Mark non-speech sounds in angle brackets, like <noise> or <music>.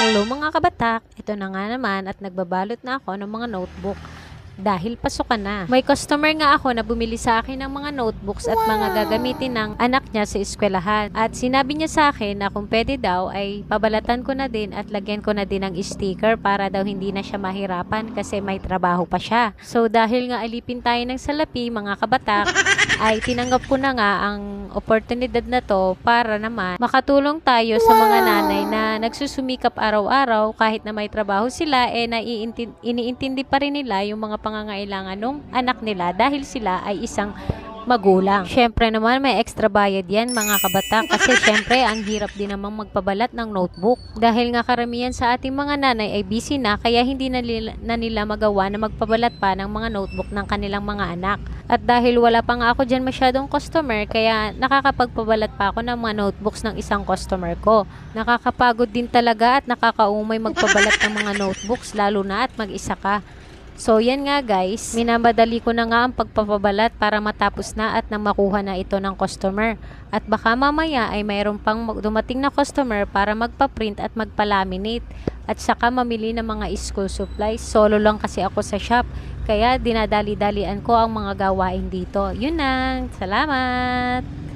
Hello mga kabatak, ito na nga naman at nagbabalot na ako ng mga notebook dahil pasukan na. May customer nga ako na bumili sa akin ng mga notebooks at mga gagamitin ng anak niya sa eskwelahan. At sinabi niya sa akin na kung pwede daw ay pabalatan ko na din at lagyan ko na din ng sticker para daw hindi na siya mahirapan kasi may trabaho pa siya. So dahil nga alipin tayo ng salapi mga kabatak, <laughs> ay tinanggap ko na nga ang oportunidad na to para naman makatulong tayo sa mga nanay na nagsusumikap araw-araw kahit na may trabaho sila eh naiintin- iniintindi pa rin nila yung mga pangangailangan ng anak nila dahil sila ay isang magulang. Syempre naman may extra bayad yan mga kabata kasi <laughs> syempre ang hirap din namang magpabalat ng notebook. Dahil nga karamihan sa ating mga nanay ay busy na kaya hindi na nila, na nila magawa na magpabalat pa ng mga notebook ng kanilang mga anak. At dahil wala pa nga ako dyan masyadong customer kaya nakakapagpabalat pa ako ng mga notebooks ng isang customer ko. Nakakapagod din talaga at nakakaumay magpabalat ng mga notebooks lalo na at mag-isa ka. So, yan nga guys, minamadali ko na nga ang pagpapabalat para matapos na at nang makuha na ito ng customer. At baka mamaya ay mayroon pang dumating na customer para magpa-print at magpa-laminate. At saka mamili ng mga school supplies. Solo lang kasi ako sa shop. Kaya dinadali-dalian ko ang mga gawain dito. Yun lang. Salamat!